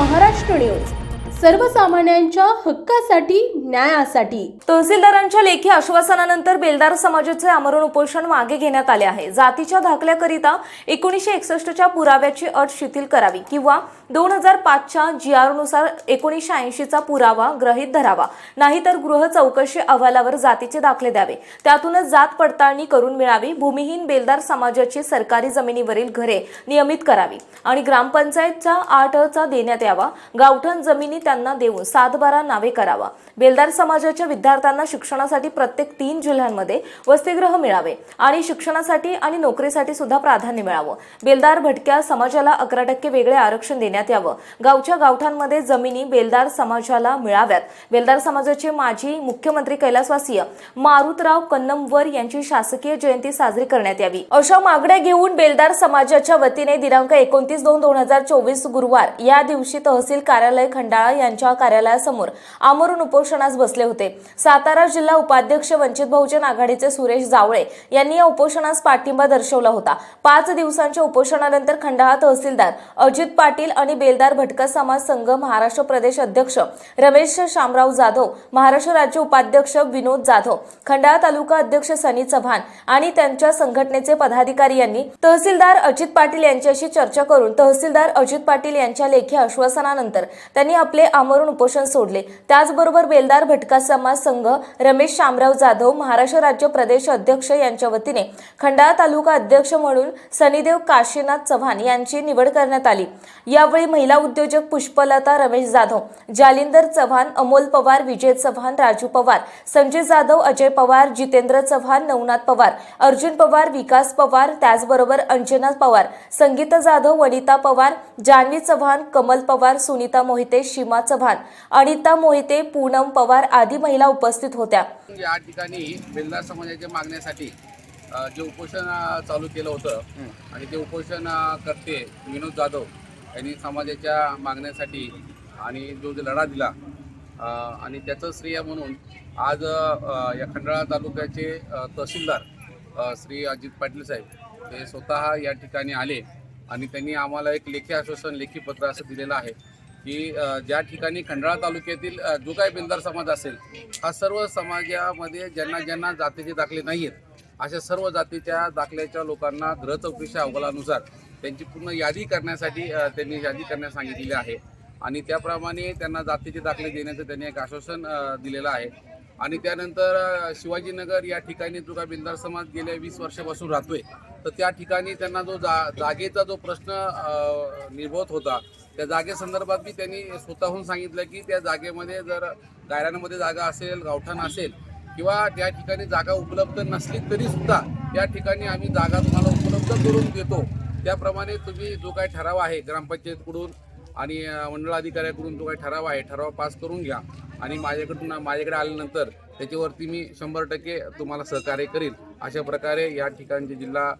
Maharashtra news. सर्वसामान्यांच्या हक्कासाठी न्यायासाठी. तहसीलदारांच्या लेखी आश्वासनानंतर बेलदार समाजाचे आमरण उपोषण मागे घेण्यात आले आहे. जातीच्या दाखल्याकरिता एकोणीसशे एकसष्टच्या पुराव्याची अट शिथिल करावी किंवा दोन हजार पाचच्या जी आरनुसार एकोणीसशे ऐंशीचा पुरावा ग्रहित धरावा. नाहीतर गृह चौकशी अहवालावर जातीचे दाखले द्यावे. त्यातूनच जात पडताळणी करून मिळावी. भूमिहीन बेलदार समाजाची सरकारी जमिनीवरील घरे नियमित करावी. आणि ग्रामपंचायतच्या आठचा देण्यात यावा. गावठण जमिनी त्यांना देऊन सातबारा नावे करावा. बेलदार समाजाच्या विद्यार्थ्यांना शिक्षणासाठी प्रत्येक तीन जिल्ह्यांमध्ये वसतिगृह मिळावे आणि शिक्षणासाठी आणि नोकरीसाठी सुद्धा प्राधान्य मिळावं. बेलदार भटक्या समाजाला अकरा टक्के वेगळे आरक्षण देण्यात यावं. गावच्या गावठांमध्ये जमिनी बेलदार समाजाला मिळाव्यात. बेलदार समाजाचे माजी मुख्यमंत्री कैलासवासीय मारुतराव कन्नमवर यांची शासकीय जयंती साजरी करण्यात यावी. अशा मागण्या घेऊन बेलदार समाजाच्या वतीने दिनांक एकोणतीस दोन दोन हजार चोवीस गुरुवार या दिवशी तहसील कार्यालय खंडाळा यांच्या कार्यालयासमोर आमरून उपोषणास बसले होते. सातारा जिल्हा उपाध्यक्ष वंचित बहुजन आघाडीचे सुरेश जावळे यांनी या उपोषणास पाठिंबा दर्शवला होता. पाच दिवसांच्या उपोषणानंतर खंडाळा तहसीलदार अजित पाटील आणि बेलदार भटका समाज संघ महाराष्ट्र प्रदेश अध्यक्ष रमेश शामराव जाधव महाराष्ट्र राज्य उपाध्यक्ष विनोद जाधव खंडाळा तालुका अध्यक्ष सनी चव्हाण आणि त्यांच्या संघटनेचे पदाधिकारी यांनी तहसीलदार अजित पाटील यांच्याशी चर्चा करून तहसीलदार अजित पाटील यांच्या लेखी आश्वासनानंतर त्यांनी आपले आमरण उपोषण सोडले. त्याचबरोबर बेलदार भटका समाज संघ रमेश शामराव जाधव महाराष्ट्र राज्य प्रदेश अध्यक्ष यांच्या वतीने खंडाळा तालुका अध्यक्ष म्हणून सनीदेव काशीनाथ चव्हाण यांची निवड करण्यात आली. यावेळी महिला उद्योजक पुष्पलता रमेश जाधव जालिंदर चव्हाण अमोल पवार विजय चव्हाण राजू पवार संजय जाधव अजय पवार जितेंद्र चव्हाण नवनाथ पवार अर्जुन पवार विकास पवार त्याचबरोबर अंजना पवार संगीता जाधव वनिता पवार जान्हवी चव्हाण कमल पवार सुनीता मोहिते शिमा सीमा चव्हाण अनिता मोहिते पूनम पवार आदी महिला उपस्थित होत्या. या ठिकाणी बेलदार समाजाच्या मागण्यासाठी जे उपोषण चालू केलं होतं आणि ते उपोषण करते विनोद जाधव यांनी समाजाच्या मागण्यासाठी आणि जो जो लढा दिला आणि त्याचं श्रेय म्हणून आज या खंडाळा तालुक्याचे तहसीलदार श्री अजित पाटील साहेब ते स्वतः या ठिकाणी आले आणि त्यांनी आम्हाला एक लेखी आश्वासन लेखी पत्र असं दिलेलं आहे. की ज्या ठिकाणी खंडाळा तालुक्यातील जो काही बेलदार समाज असेल हा सर्व समाजामध्ये ज्यांना ज्यांना जातीचे दाखले नाही आहेत अशा सर्व जातीच्या दाखल्याच्या लोकांना ग्रह चौकशीच्या अहवालानुसार त्यांची पूर्ण यादी करण्यासाठी त्यांनी यादी करण्यास सांगितलेली आहे. आणि त्याप्रमाणे त्यांना जातीचे दाखले देण्याचं त्यांनी एक आश्वासन दिलेलं आहे. आणि त्यानंतर शिवाजीनगर या ठिकाणी जो काही बेलदार समाज गेल्या वीस वर्षापासून राहतोय तर त्या ठिकाणी त्यांना जो जा जागेचा जो प्रश्न निर्भवत होता त्या जागेसंदर्भात बी त्यांनी स्वतःहून सांगितलं की त्या जागेमध्ये जर गायरांमध्ये जागा असेल गावठाण असेल किंवा त्या ठिकाणी जागा उपलब्ध नसली तरी सुद्धा त्या ठिकाणी आम्ही जागा तुम्हाला उपलब्ध करून देतो. त्याप्रमाणे तुम्ही जो काही ठराव आहे ग्रामपंचायतकडून आणि मंडळाधिकाऱ्याकडून मंडळ अधिकाऱ्याकडून जो काही ठराव आहे ठराव पास करून घ्या. आणि माझ्याकडून माझ्याकडे आल्यानंतर त्याच्यावरती मी शंभर टक्के तुम्हाला सहकार्य करील अशा प्रकारे या ठिकाणचे जिल्हा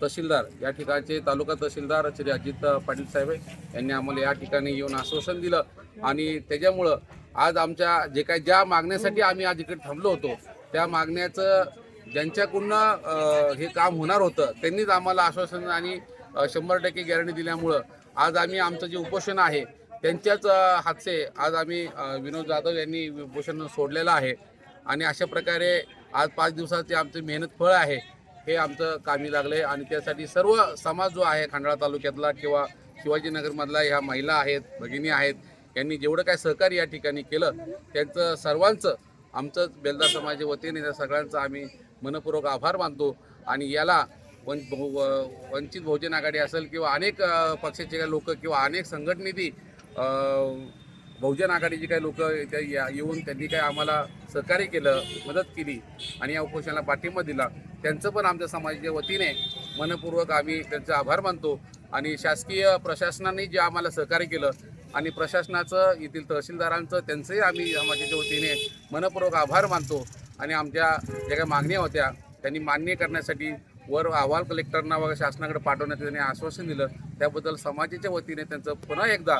तहसीलदार या ठिकाणचे तालुका तहसीलदार श्री अजित पाटील साहेब यांनी आम्हाला या ठिकाणी येऊन आश्वासन दिलं आणि त्याच्यामुळं आज आमच्या जे काही ज्या मागण्यासाठी आम्ही आज इकडे थांबलो होतो त्या मागण्याचं ज्यांच्याकडून हे काम होणार होतं त्यांनीच आम्हाला आश्वासन आणि शंभर टक्के गॅरंटी दिल्यामुळं आज आम्ही आमचं जे उपोषण आहे त्यांच्याच अ, हातचे आज आम्ही विनोद जाधव यांनी उपोषण सोडलेलं आहे. आणि अशा प्रकारे आज पाच दिवसाचे आमचे मेहनत फळ आहे हे आमचं कामी लागलं आहे आणि त्यासाठी सर्व समाज जो आहे खंडाळा तालुक्यातला किंवा शिवाजीनगरमधला ह्या महिला आहेत भगिनी आहेत यांनी जेवढं काय सहकार्य या ठिकाणी केलं त्यांचं सर्वांचं आमचं बेलदार समाजाच्या वतीने त्या सगळ्यांचा आम्ही मनपूर्वक आभार मानतो. आणि याला वन व- वंचित बहुजन आघाडी असेल किंवा अनेक पक्षाचे लोक किंवा अनेक संघटनेची बहुजन आघाडीची काही लोक येऊन त्यांनी काही आम्हाला सहकार्य केलं मदत केली आणि या उपोषणाला पाठिंबा दिला त्यांचं पण आमच्या समाजाच्या वतीने मनपूर्वक आम्ही त्यांचा आभार मानतो आणि शासकीय प्रशासनाने जे आम्हाला सहकार्य केलं आणि प्रशासनाचं येथील तहसीलदारांचं त्यांचंही आम्ही समाजाच्या वतीने मनपूर्वक आभार मानतो आणि आमच्या ज्या काही मागण्या होत्या त्यांनी मान्य करण्यासाठी वर अहवाल कलेक्टरना वगैरे शासनाकडे पाठवण्यात त्यांनी आश्वासन दिलं. त्याबद्दल समाजाच्या वतीने त्यांचं पुन्हा एकदा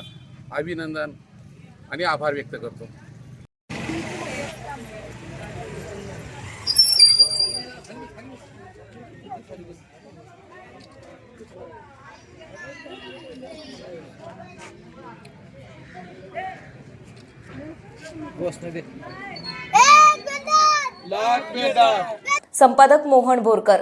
अभिनंदन आणि आभार व्यक्त करतो. संपादक मोहन बोरकर.